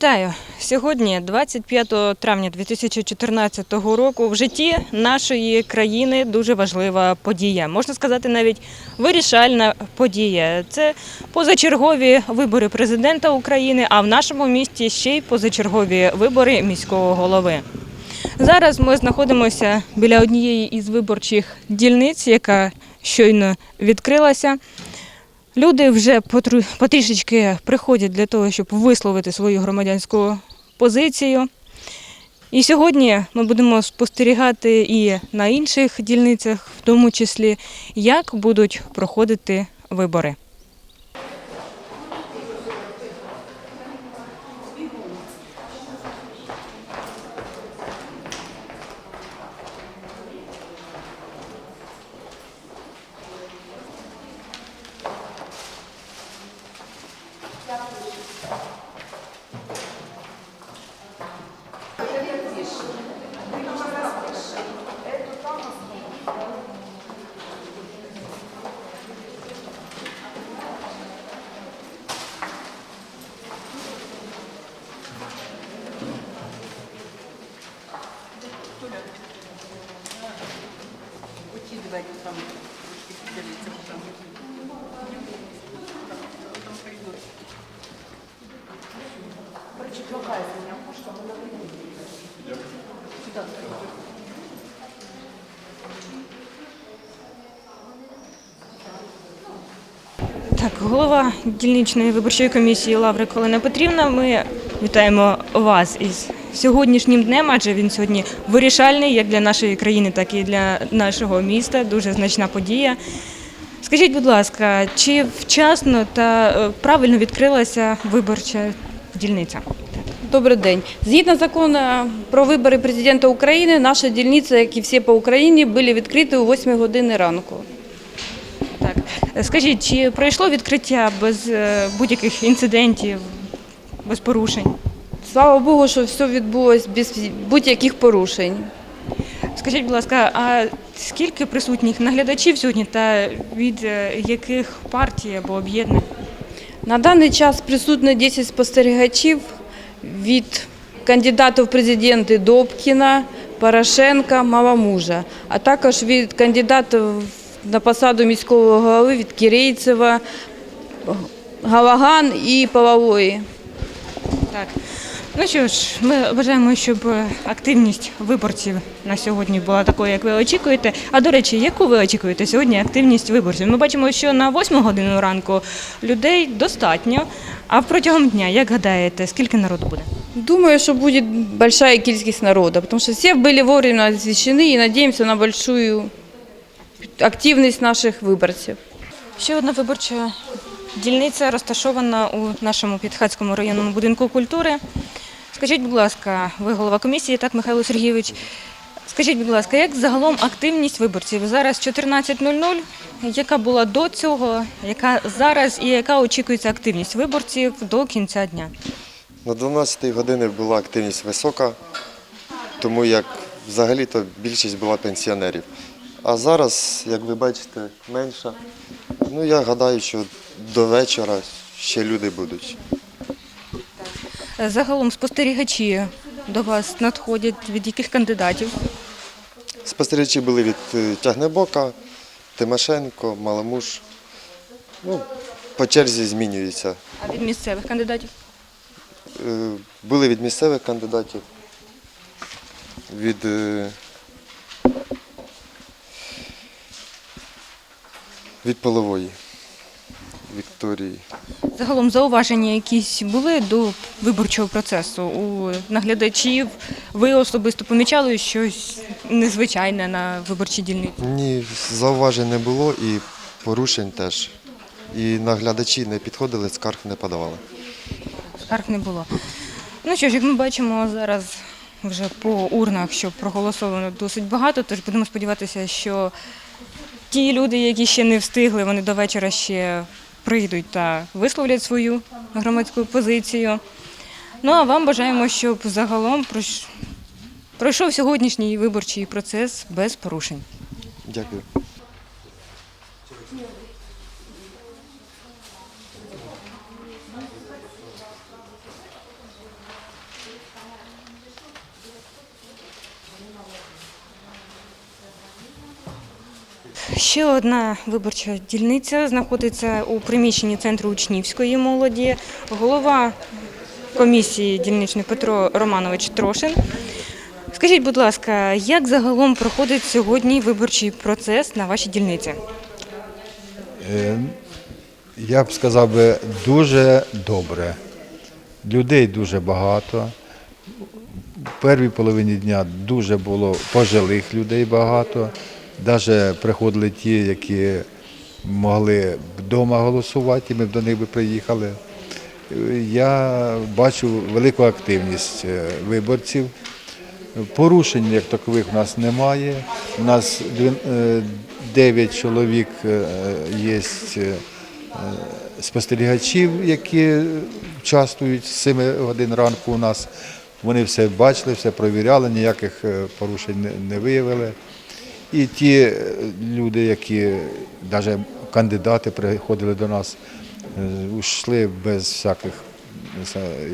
Вітаю! Сьогодні, 25 травня 2014 року, в житті нашої країни дуже важлива подія. Можна сказати, навіть вирішальна подія. Це позачергові вибори президента України, а в нашому місті ще й позачергові вибори міського голови. Зараз ми знаходимося біля однієї із виборчих дільниць, яка щойно відкрилася. Люди вже потрішечки приходять для того, щоб висловити свою громадянську позицію. І сьогодні ми будемо спостерігати і на інших дільницях, в тому числі, як будуть проходити вибори. Дякую. Так, голова дільничної виборчої комісії Лаври Колина Петрівна. Ми вітаємо вас із сьогоднішнім днем, адже він сьогодні вирішальний як для нашої країни, так і для нашого міста. Дуже значна подія. Скажіть, будь ласка, чи вчасно та е, правильно відкрилася виборча дільниця? Добрий день. Згідно закону про вибори президента України, наша дільниця, як і всі по Україні, були відкриті о 8 години ранку. Так, Е, скажіть, чи пройшло відкриття без е, будь-яких інцидентів, без порушень? Слава Богу, що все відбулось без будь-яких порушень. Скажіть, будь ласка, а скільки присутніх наглядачів сьогодні та від е, яких партій або об'єднань? На даний час присутні 10 спостерігачів від кандидатів в президенти Добкіна, Порошенка, Мамамужа, а також від кандидатів на посаду міського голови від Кирейцева, Галаган і Палавої. Так. Ну що ж, ми бажаємо, щоб е, активність виборців на сьогодні була такою, як ви очікуєте. А до речі, яку ви очікуєте сьогодні активність виборців? Ми бачимо, що на 8 годину ранку людей достатньо. А протягом дня, як гадаєте, скільки народу буде? Думаю, что будет большая кількість народа, потому что все были вовремя освещены и надеемся на большую активность наших выборцев. Ще одна виборча дільниця розташована у нашому Підхацькому районному будинку культури. Скажіть, будь ласка, ви голова комісії, так, Михайло Сергійович. Скажіть, будь ласка, як загалом активність виборців? Зараз 14.00. Яка була до цього, яка зараз і яка очікується активність виборців до кінця дня? На 12 години була активність висока, тому як взагалі-то більшість була пенсіонерів. А зараз, як ви бачите, менша. Ну я гадаю, що до вечора ще люди будуть. Загалом спостерігачі до вас надходять від яких кандидатів? Спостерігачі були від е, Тягнебока, Тимошенко, Маламуш. Ну, по черзі змінюється. А від місцевих кандидатів? Е, Були від місцевих кандидатів, від е, від полової Вікторії. Загалом зауваження якісь були до виборчого процесу у наглядачів. Ви особисто помічали щось незвичайне на виборчій дільниці? Ні, зауважень не було і порушень теж. І наглядачі не підходили, скарг не подавали. Скарг не було. Ну що ж, як ми бачимо зараз вже по урнах, що проголосовано досить багато, тож будемо сподіватися, що ті люди, які ще не встигли, вони до вечора ще прийдуть та висловлять свою громадську позицію. Ну а вам бажаємо, щоб загалом пройшов сьогоднішній виборчий процес без порушень. Дякую. Ще одна виборча дільниця знаходиться у приміщенні центру учнівської молоді. Голова комісії дільничний Петро Романович Трошин. Скажіть, будь ласка, як загалом проходить сьогодні виборчий процес на вашій дільниці? Е, Я б сказав би дуже добре. Людей дуже багато. В першій половині дня дуже було пожилих людей багато. Навіть приходили ті, які могли вдома голосувати, і ми до них би приїхали. Е, Я бачу велику активність е, виборців. Порушень як такових у нас немає. У нас 9 чоловік е, є е, спостерігачів, які участвують з 7 годин ранку у нас. Вони все бачили, все провіряли, ніяких е, порушень не виявили. І ті е, люди, які навіть кандидати приходили до нас, е, йшли без всяких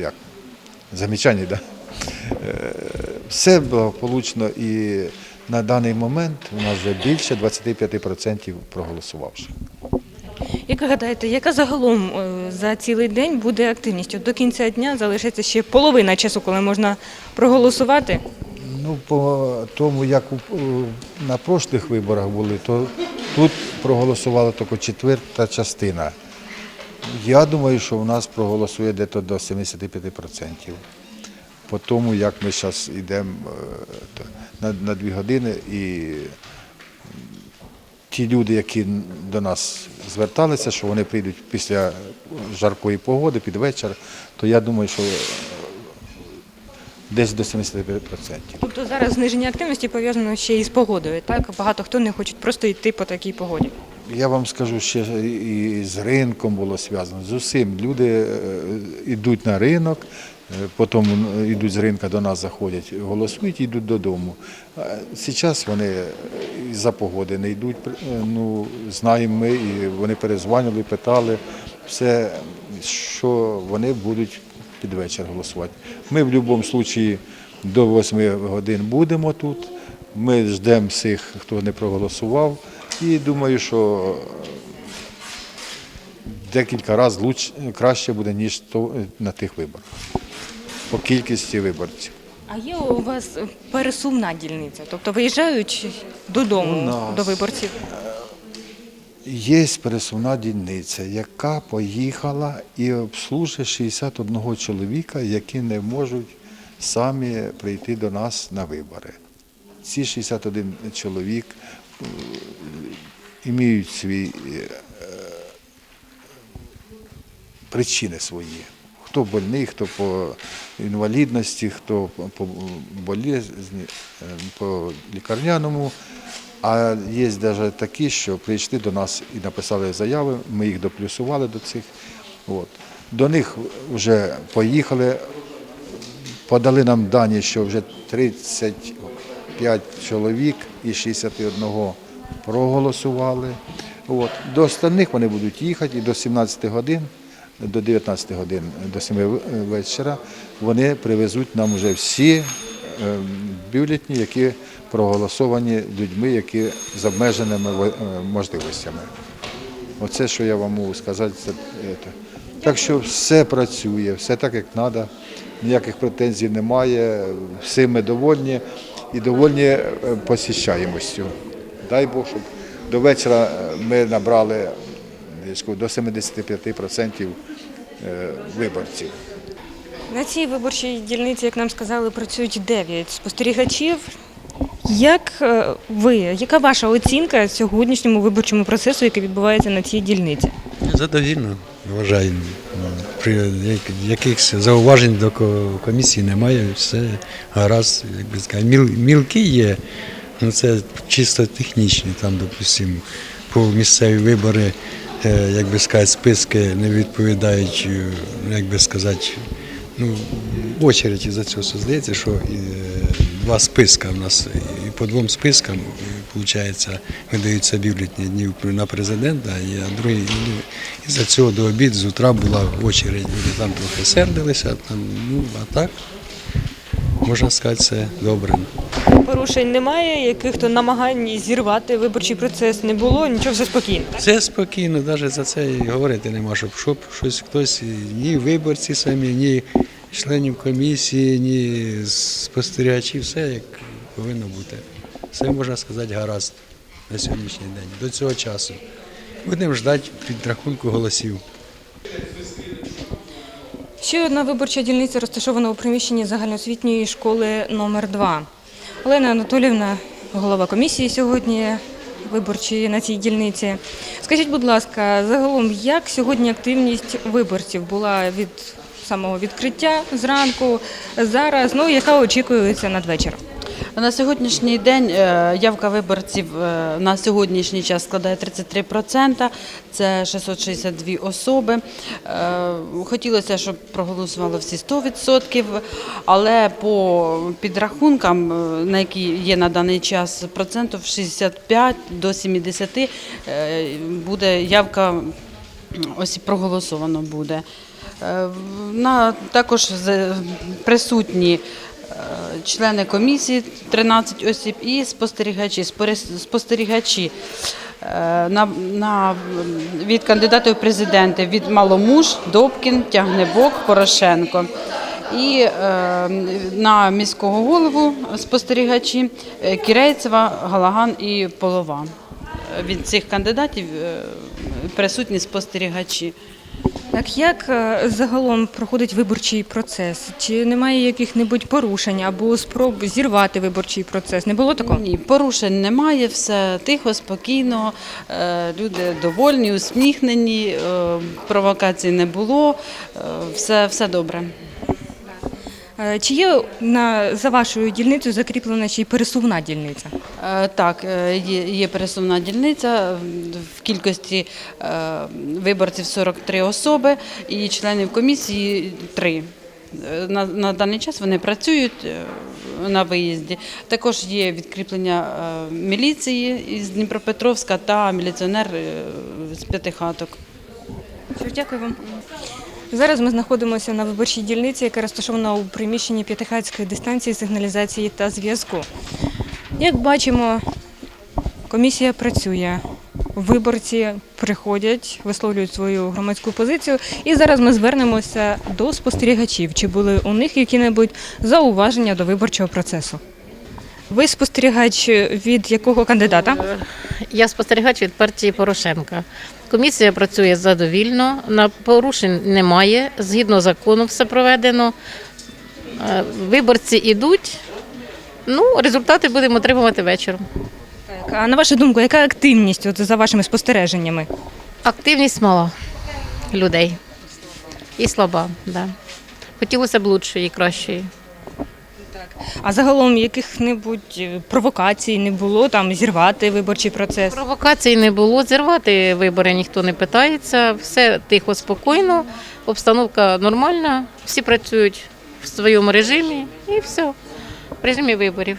як, замічань. Да? Е, Все благополучно і на даний момент у нас вже більше 25% проголосувавших. Як ви гадаєте, яка загалом е, за цілий день буде активність? От До кінця дня залишиться ще половина часу, коли можна проголосувати. Ну, по тому, як на прошлих виборах були, то тут проголосувала тільки четверта частина. Я думаю, що у нас проголосує десь до 75%. По тому, як ми зараз йдемо е, на, на дві години, і ті люди, які до нас зверталися, що вони прийдуть після жаркої погоди, під вечір, то я думаю, що десь до 75%. Тобто зараз зниження активності пов'язано ще із погодою. Так багато хто не хоче просто йти по такій погоді. Я вам скажу, ще і з ринком було зв'язано. З усім. Люди е, йдуть на ринок, е, потім йдуть з ринка до нас, заходять, голосують і йдуть додому. Зараз вони за погоди не йдуть. Е, Ну, знаємо ми, і вони перезванювали, питали все, що вони будуть під вечір голосувати. Ми в будь-якому випадку до 8 годин будемо тут. Ми ждемо всіх, хто не проголосував. І думаю, що декілька разів краще буде, ніж на тих виборах. По кількості виборців. А є у вас пересувна дільниця, тобто виїжджають додому нас. до виборців. Є пересувна дільниця, яка поїхала і обслужує 61 чоловіка, які не можуть самі прийти до нас на вибори. Ці 61 чоловік е, іміють свої е, причини свої. Хто больний, хто по інвалідності, хто по- болезні, е, по лікарняному. А є навіть такі, що прийшли до нас і написали заяви, ми їх доплюсували до цих. От. До них вже поїхали, подали нам дані, що вже 35 чоловік із 61 проголосували. От. До остальних вони будуть їхати і до 17 годин, до 19 годин, до 7 вечора вони привезуть нам вже всі е, бюлетні, які проголосовані людьми, які з обмеженими е, можливостями. Оце, що я вам можу сказати. Це. Так що все працює, все так, як треба, ніяких претензій немає, всі ми довольні і довольні е, посіщаємостю. Дай Бог, щоб до вечора е, ми набрали до 75% е, виборців. На цій виборчій дільниці, як нам сказали, працюють 9 спостерігачів. Як е, ви, яка ваша оцінка сьогоднішньому виборчому процесу, який відбувається на цій дільниці? Задовільно вважаю. При як- якихось зауважень до комісії немає, все гаразд, як би сказати. Міл, мілкі є, ну це чисто технічні, там, допустимо, по місцеві вибори, е, як би сказати, списки не відповідають, е, як би сказати, ну, очередь із-за цього здається, що е, два списка в нас, і по двом спискам, виходить, видаються бюлетні днів на президента, і а другий ну, із-за цього до обід з утра була очередь. Люди там трохи сердилися, там, ну, а так можна сказати, все добре. Порушень немає, яких-то намагань зірвати виборчий процес не було, нічого все спокійно. так? Все спокійно, навіть за це і говорити нема, щоб щоб щось хтось, ні виборці самі, ні членів комісії, ні спостерігачі, все як повинно бути. Все можна сказати гаразд на сьогоднішній день, до цього часу. Будемо ждати підрахунку голосів. Ще одна виборча дільниця розташована у приміщенні загальноосвітньої школи номер 2 Олена Анатолівна, голова комісії сьогодні виборчої на цій дільниці. Скажіть, будь ласка, загалом, як сьогодні активність виборців була від самого відкриття зранку, зараз, ну яка очікується надвечір? На сьогоднішній день е, явка виборців е, на сьогоднішній час складає 33%, це 662 особи. Е, Хотілося, щоб проголосувало всі 100%, але по підрахункам, на які є на даний час, процентів 65 до 70 е, буде явка осіб проголосовано буде. Е, На, також присутні е, члени комісії 13 осіб і спостерігачі. Спостерігачі е, на, на, від кандидатів в президенти від Маломуж, Добкін, Тягнебок, Порошенко. І е, на міського голову спостерігачі е, Кірейцева, Галаган і Полова. Е, Від цих кандидатів е, присутні спостерігачі. Так як е, загалом проходить виборчий процес? Чи немає яких-небудь порушень або спроб зірвати виборчий процес? Не було такого? Ні, порушень немає, все тихо, спокійно, е, люди довольні, усміхнені, е, провокацій не було, все, все добре. Е, Чи є на за вашою дільницею закріплена ще й пересувна дільниця? Е, Так, е, є, є пересувна дільниця в кількості виборців 43 особи і членів комісії 3. На, на даний час вони працюють на виїзді. Також є відкріплення міліції із Дніпропетровська та міліціонер з п'ятихаток. Дякую вам. Зараз ми знаходимося на виборчій дільниці, яка розташована у приміщенні П'ятихатської дистанції сигналізації та зв'язку. Як бачимо, комісія працює. Виборці приходять, висловлюють свою громадську позицію. І зараз ми звернемося до спостерігачів. Чи були у них які-небудь зауваження до виборчого процесу? Ви спостерігач від якого кандидата? Я спостерігач від партії Порошенка. Комісія працює задовільно, на порушень немає. Згідно закону, все проведено. Е, Виборці йдуть. Ну, результати будемо отримувати вечором. Так, а на вашу думку, яка активність от, за вашими спостереженнями? Активність мала людей. І слаба, да. Хотілося б лучшої, кращої. А загалом яких-небудь е, провокацій не було там зірвати виборчий процес? Провокацій не було, зірвати вибори ніхто не питається, все тихо, спокійно, обстановка нормальна, всі працюють в своєму режимі і все, в режимі виборів.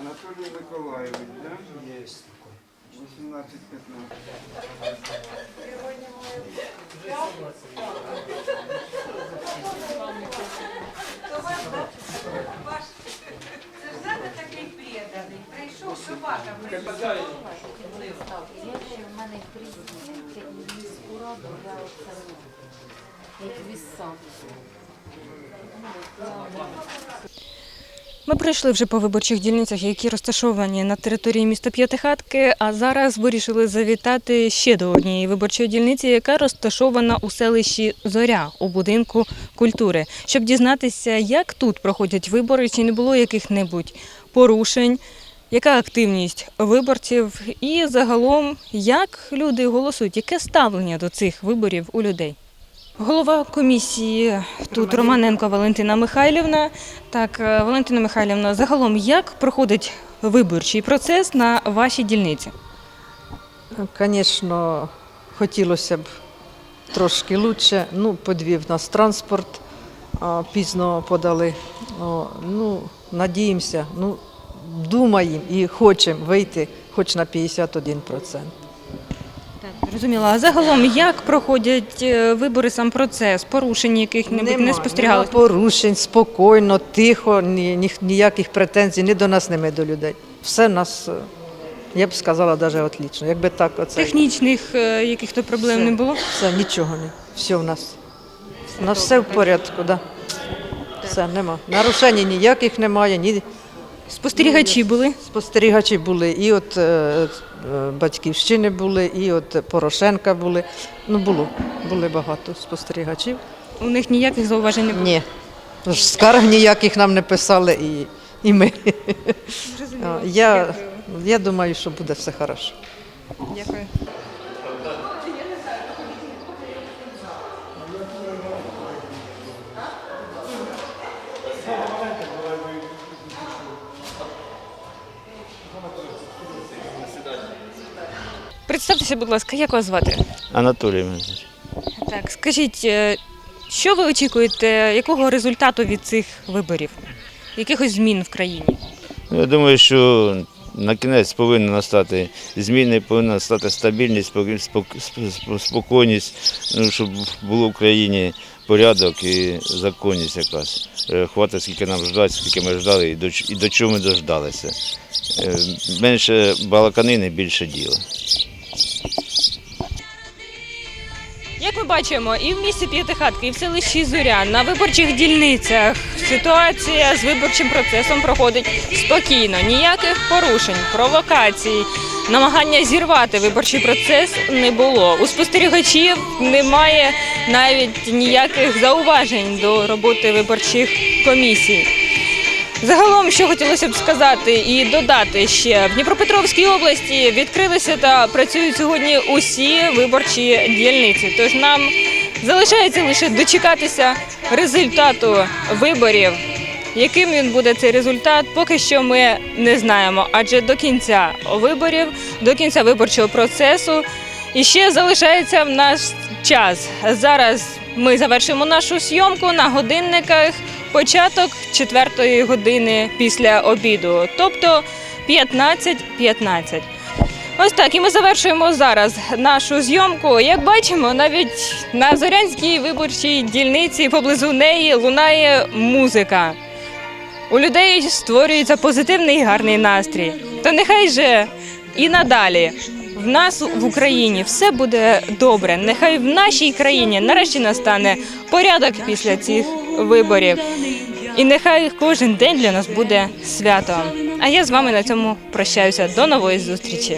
Анатолий Николаевич, да? Есть. 18-15. в мене президент і міську я оце як. Ми пройшли вже по виборчих дільницях, які розташовані на території міста П'ятихатки, а зараз вирішили завітати ще до однієї виборчої дільниці, яка розташована у селищі Зоря у будинку культури, щоб дізнатися, як тут проходять вибори, чи не було яких-небудь порушень, яка активність виборців і загалом як люди голосують, яке ставлення до цих виборів у людей. Голова комісії тут Романенко Валентина Михайлівна. Так, е, Валентина Михайлівна, загалом як проходить виборчий процес на вашій дільниці? Звісно, хотілося б трошки краще. Ну, подвів нас транспорт, пізно подали. Ну, надіємося, ну, думаємо і хочемо вийти хоч на 51%. Так, зрозуміло. А загалом як проходять е, вибори, сам процес, порушень яких-небудь не спостерігалось? Нема порушень, спокійно, тихо, ні, ні, ніяких претензій ні до нас, ні до людей. Все в нас, е, я б сказала, навіть отлично. Якби так оце. Технічних е, яких-то проблем Все. не було? Все, нічого не. Все в нас. У нас все в порядку, да. Все, нема. Нарушень ніяких немає, ні Спостерігачі були. спостерігачі були, і от е, е, батьківщини були, і от Порошенка були. Ну, було, були багато спостерігачів. У них ніяких зауважень не було. Ні. Ж Скарг ніяких нам не писали і, і ми. Я, я думаю, що буде все хорошо. Дякую. Представтеся, будь ласка, як вас звати? Анатолій мене. Так, скажіть, е, що ви очікуєте, якого результату від цих виборів? Якихось змін в країні? Ну, Я думаю, що на кінець повинна настати зміни, повинна настати стабільність, спокій- спок- сп- спокійність, ну, щоб було в країні порядок і законність якась. Е, Хватить, скільки нам ждать, скільки ми ждали і до, і до чого ми дождалися. Е, Менше балаканини, більше діла. Бачимо, і в місті П'ятихатки, і в селищі Зоря на виборчих дільницях ситуація з виборчим процесом проходить спокійно. Ніяких порушень, провокацій, намагання зірвати виборчий процес не було. У спостерігачів немає навіть ніяких зауважень до роботи виборчих комісій. Загалом, що хотілося б сказати і додати ще в Дніпропетровській області відкрилися та працюють сьогодні усі виборчі дільниці. Тож нам залишається лише дочекатися результату виборів. Яким він буде цей результат, поки що ми не знаємо. Адже до кінця виборів, до кінця виборчого процесу і ще залишається в нас час. Зараз ми завершимо нашу зйомку на годинниках початок четвертої години після обіду, тобто 15.15. Ось так, і ми завершуємо зараз нашу зйомку. Як бачимо, навіть на Зорянській виборчій дільниці поблизу неї лунає музика. У людей створюється позитивний і гарний настрій. То нехай же і надалі в нас в Україні все буде добре. Нехай в нашій країні нарешті настане порядок після цих виборів. І нехай кожен день для нас буде святом. А я з вами на цьому прощаюся. До нової зустрічі.